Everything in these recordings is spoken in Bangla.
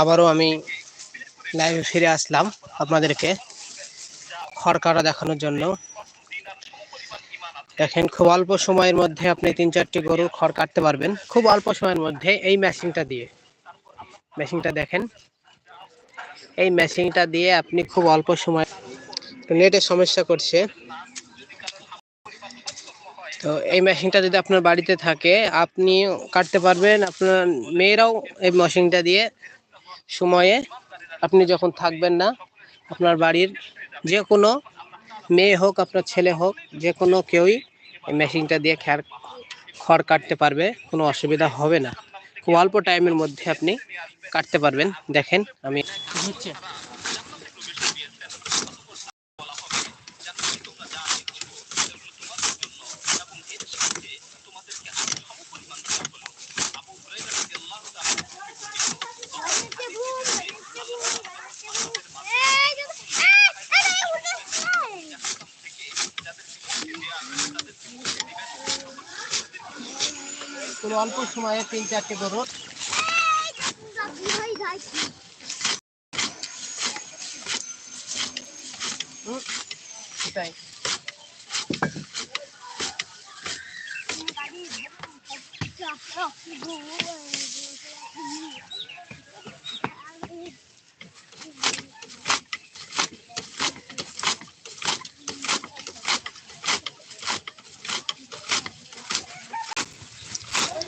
আবারও আমি লাইভে ফিরে আসলাম আপনাদেরকে খড় কাটা দেখানোর জন্য। দেখেন, খুব অল্প সময়ের মধ্যে আপনি তিন চারটি গরুর খড় কাটতে পারবেন। খুব অল্প সময়ের মধ্যে এই মেশিনটা দিয়ে। মেশিনটা দেখেন, এই মেশিনটা দিয়ে আপনি খুব অল্প সময় নেটের সমস্যা করছে। তো এই মেশিনটা যদি আপনার বাড়িতে থাকে, আপনি কাটতে পারবেন। আপনার মেয়েরাও এই মেশিনটা দিয়ে সময়ে আপনি যখন থাকবেন না, আপনার বাড়ির যে কোনো মেয়ে হোক, আপনার ছেলে হোক যে কোনো কেউই মেশিনটা দিয়ে খ্যার, খড় কাটতে পারবে, কোনো অসুবিধা হবে না। খুব অল্প টাইমের মধ্যে আপনি কাটতে পারবেন। দেখেন আমি হচ্ছে কোনো অল্প সময়ে তিন চারটে গরু।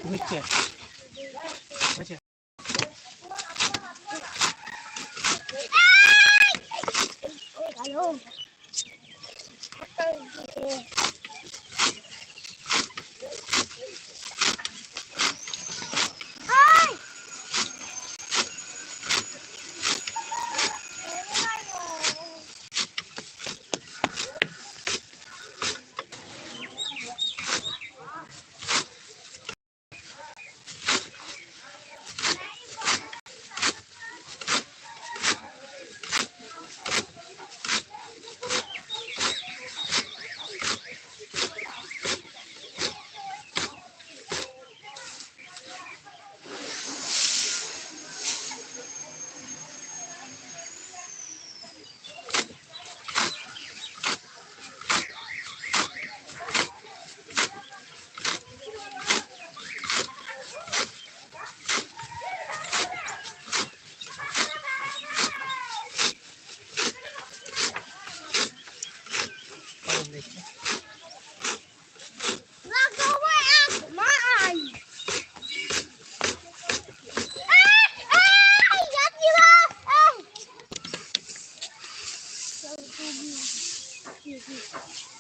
Como é que é?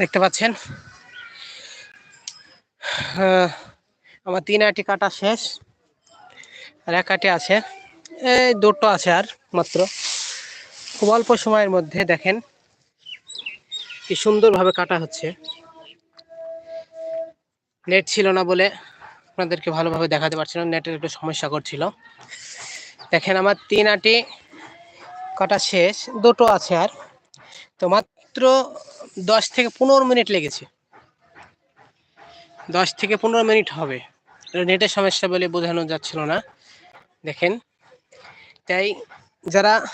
দেখতে পাচ্ছেন। আমার তিন আটি কাটা শেষ। আর এক আটি আছে। এই দুটো আছে আর মাত্র। খুব অল্প সময়ের মধ্যে দেখেন কি সুন্দরভাবে কাটা হচ্ছে। নেট ছিল না বলে আপনাদেরকে ভালোভাবে দেখাতে পারছিলাম নেটের একটু সমস্যা করছিল। দেখেন আমার তিন আটি কাটা শেষ। দুটো আছে আর। তো মাত্র দশ থেকে পনেরো মিনিট লেগেছে। দশ থেকে পনেরো মিনিট হবে। নেটের সমস্যা বলে বোঝানো যাচ্ছিল না। দেখেন। তাই যারা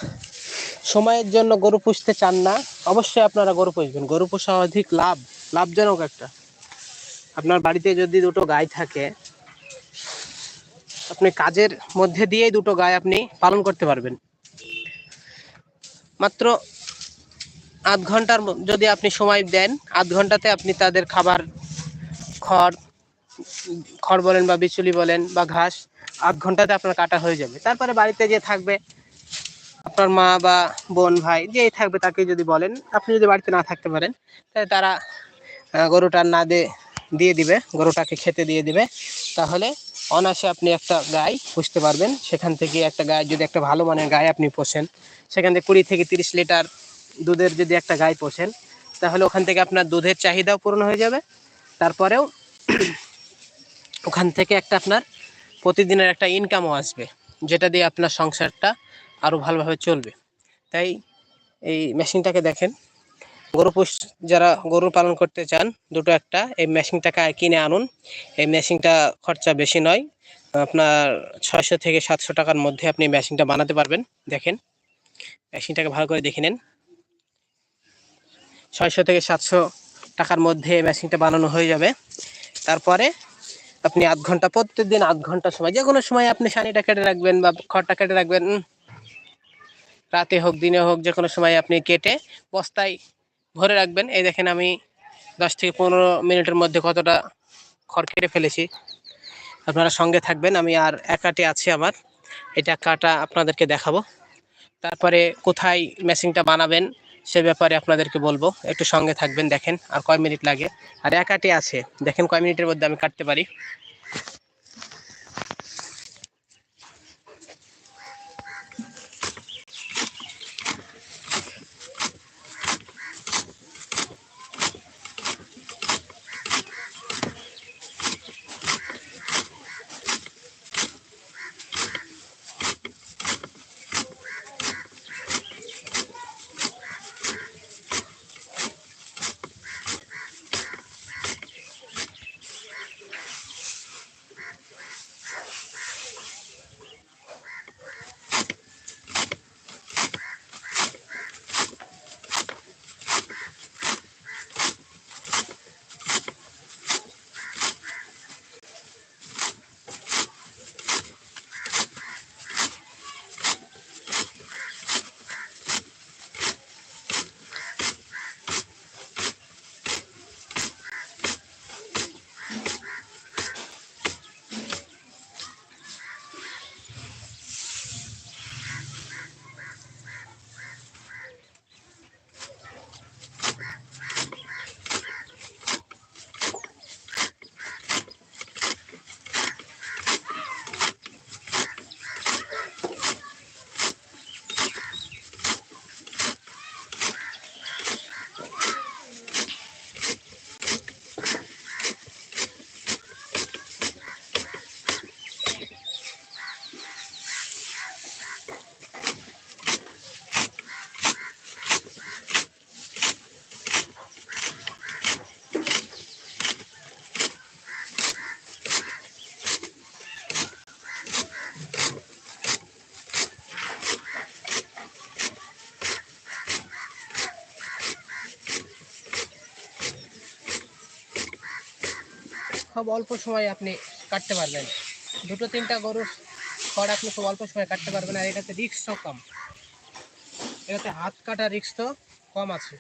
সময়ের জন্য গরু পুষতে চান না, অবশ্যই আপনারা গরু পুষবেন। গরু পোষা অধিক লাভ, লাভজনক একটা। আপনার বাড়িতে যদি দুটো গাই থাকে, আপনি কাজের মধ্যে দিয়েই দুটো গাই আপনি পালন করতে পারবেন। মাত্র আধ ঘণ্টার যদি আপনি সময় দেন, আধ ঘন্টাতে আপনি তাদের খাবার, খড় খড় বলেন বা বিচুলি বলেন বা ঘাস, আধ ঘন্টাতে আপনার কাটা হয়ে যাবে। তারপরে বাড়িতে যে থাকবে আপনার মা বা বোন, ভাই, যেই থাকবে তাকে যদি বলেন, আপনি যদি বাড়িতে না থাকতে পারেন, তাহলে তারা গরুটা না দিয়ে দিয়ে দিবে, গরুটাকে খেতে দিয়ে দিবে। তাহলে অনায়াসে আপনি একটা গাই পুষতে পারবেন। সেখান থেকে একটা গায়ে যদি একটা ভালো মানের গায়ে আপনি পোষেন, সেখান থেকে কুড়ি থেকে তিরিশ লিটার দুধের যদি একটা গাই পোষেন, তাহলে ওখান থেকে আপনার দুধের চাহিদাও পূরণ হয়ে যাবে। তারপরেও ওখান থেকে একটা আপনার প্রতিদিনের একটা ইনকামও আসবে, যেটা দিয়ে আপনার সংসারটা আরও ভালোভাবে চলবে। তাই এই মেশিনটাকে দেখেন। গরু পুষ, যারা গরু পালন করতে চান, দুটো একটা, এই মেশিনটাকে কিনে আনুন। এই মেশিনটা খরচা বেশি নয়, আপনার ছয়শো থেকে সাতশো টাকার মধ্যে আপনি মেশিনটা বানাতে পারবেন। দেখেন, মেশিনটাকে ভালো করে দেখে নেন। ছয়শো থেকে সাতশো টাকার মধ্যে মেশিনটা বানানো হয়ে যাবে। তারপরে আপনি আধ ঘণ্টা, প্রত্যেকদিন আধ ঘণ্টা সময় যে কোনো সময় আপনি সানিটা কেটে রাখবেন বা খড়টা কেটে রাখবেন রাতে হোক, দিনে হোক যে কোনো সময় আপনি কেটে বস্তায় ভরে রাখবেন। এই দেখেন আমি দশ থেকে পনেরো মিনিটের মধ্যে কতটা খড় কেটে ফেলেছি। আপনারা সঙ্গে থাকবেন, আমি আর একাটি আছে আমার। এটা কাটা আপনাদেরকে দেখাবো। তারপরে কোথায় মেশিনটা বানাবেন সে ব্যাপারে আপনাদেরকে বলব। একটু সঙ্গে থাকবেন, দেখেন আর কয় মিনিট লাগে। আর একাটি আছে, দেখেন কয় মিনিটের মধ্যে আমি কাটতে পারি। খুব অল্প সময়ে আপনি কাটতে পারবেন। দুটো, তিনটা গরুর খড় আপনি খুব অল্প সময় কাটতে পারবেন আর এটাতে রিক্সও কম। এটাতে হাত কাটা রিক্স তো কম আছে।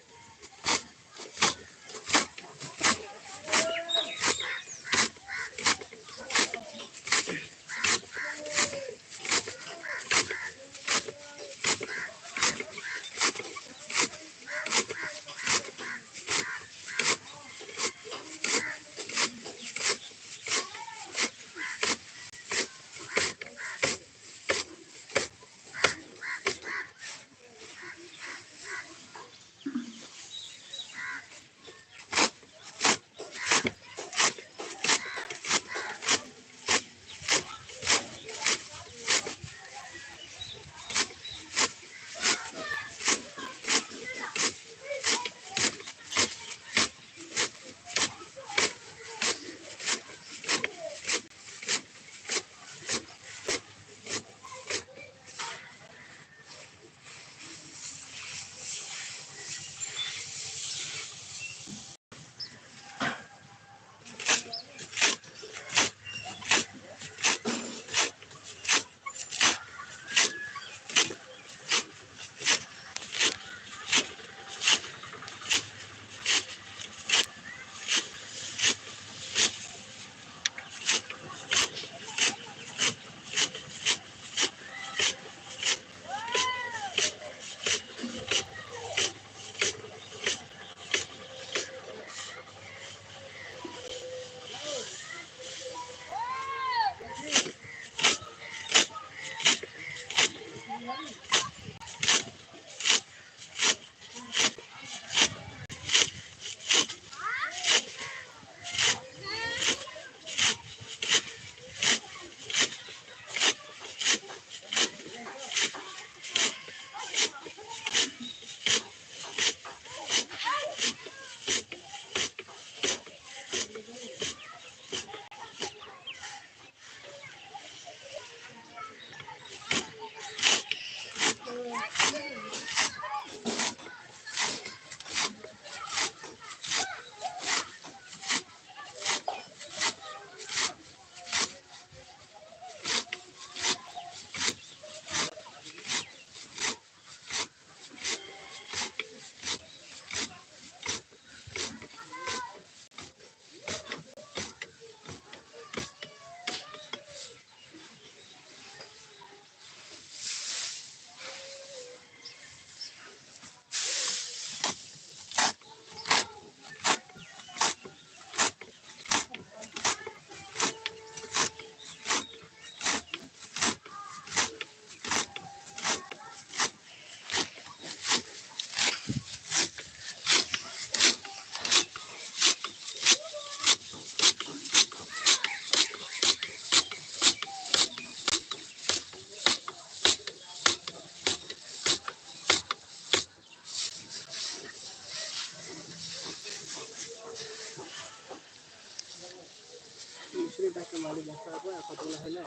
তাকে মালিক দেখার পর কতগুলো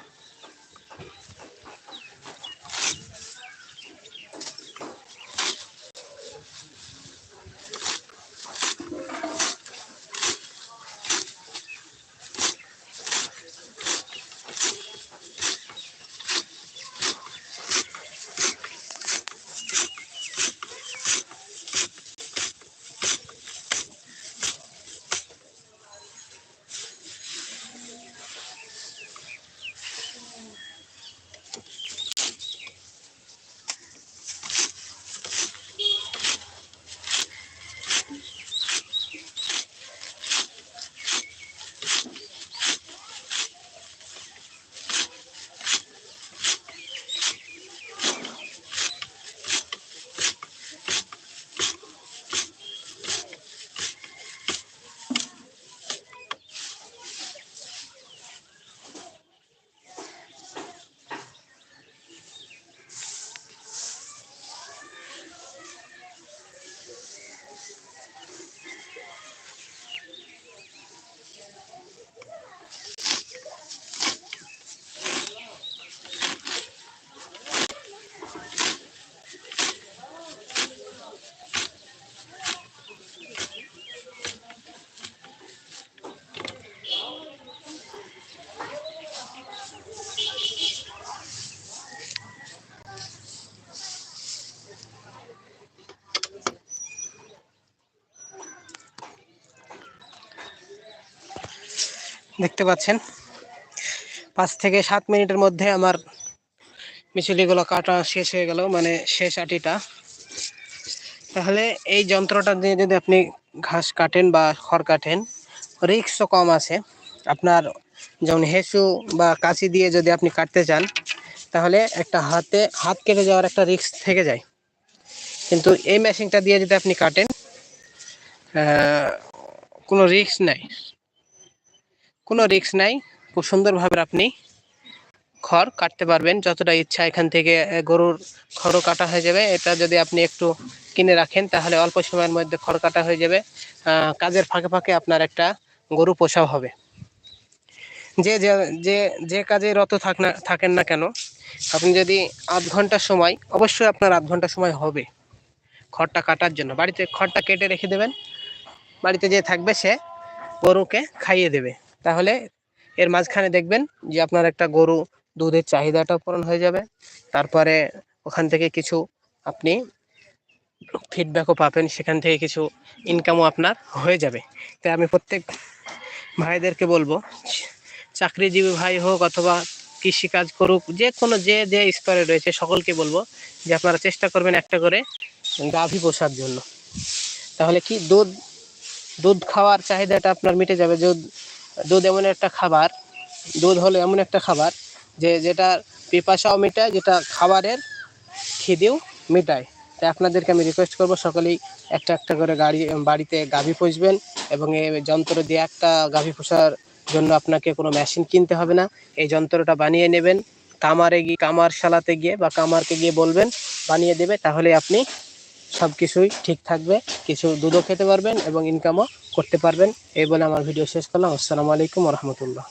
দেখতে পাচ্ছেন। পাঁচ থেকে সাত মিনিটের মধ্যে আমার মিচুলিগুলো কাটা শেষ হয়ে গেল মানে শেষ আটিটা। তাহলে এই যন্ত্রটা দিয়ে যদি আপনি ঘাস কাটেন বা খড় কাটেন রিক্সও কম আছে। আপনার যেমন হেসু বা কাঁচি দিয়ে যদি আপনি কাটতে চান, তাহলে একটা হাতে, হাত কেটে যাওয়ার একটা রিক্স থেকে যায়। কিন্তু এই মেশিনটা দিয়ে যদি আপনি কাটেন কোনো রিক্স নাই। কোনো রিস্ক নাই। খুব সুন্দরভাবে আপনি খড় কাটতে পারবেন। যতটা ইচ্ছা এখান থেকে গরুর খড়ও কাটা হয়ে যাবে। এটা যদি আপনি একটু কিনে রাখেন, তাহলে অল্প সময়ের মধ্যে খড় কাটা হয়ে যাবে। কাজের ফাঁকে ফাঁকে আপনার একটা গরু পোষাও হবে। যে যে যে কাজে রত থাক না, থাকেন না কেন, আপনি যদি আধ ঘণ্টা সময়, অবশ্যই আপনার আধ ঘণ্টা সময় হবে খড়টা কাটার জন্য। বাড়িতে খড়টা কেটে রেখে দেবেন। বাড়িতে যে থাকবে সে গরুকে খাইয়ে দেবে। তাহলে এর মাঝখানে দেখবেন যে আপনার একটা গরু দুধের চাহিদাটা পূরণ হয়ে যাবে। তারপরে ওখান থেকে কিছু আপনি ফিডব্যাকও পাবেন, সেখান থেকে কিছু ইনকামও আপনার হয়ে যাবে। তাই আমি প্রত্যেক ভাইদেরকে বলব, চাকরিজীবী ভাই হোক অথবা কৃষিকাজ করুক, যে কোনো যে যে স্তরে রয়েছে, সকলকে বলব যে আপনারা চেষ্টা করবেন একটা করে গাভী পোষার জন্য। তাহলে কি দুধ দুধ খাওয়ার চাহিদাটা আপনার মিটে যাবে? দুধ দুধ এমন একটা খাবার, দুধ হলো এমন একটা খাবার যে যেটা পিপাসাও মেটায়, যেটা খাবারের খিদেও মেটায়। তাই আপনাদেরকে আমি রিকোয়েস্ট করব সকলেই একটা একটা করে গাড়ি, বাড়িতে গাভী পুষবেন এবং এই যন্ত্র দিয়ে একটা গাভী পোষার জন্য আপনাকে কোনো মেশিন কিনতে হবে না। এই যন্ত্রটা বানিয়ে নেবেন, কামারে গিয়ে, কামার শালাতে গিয়ে বা কামারকে গিয়ে বলবেন, বানিয়ে দেবে, তাহলে আপনি সব কিছুই ঠিক থাকবে, কিছু দুধও খেতে পারবেন এবং ইনকামও করতে পারবেন। এই বলে আমার ভিডিও শেষ করলাম। আসসালামু আলাইকুম রহমতুল্লাহ।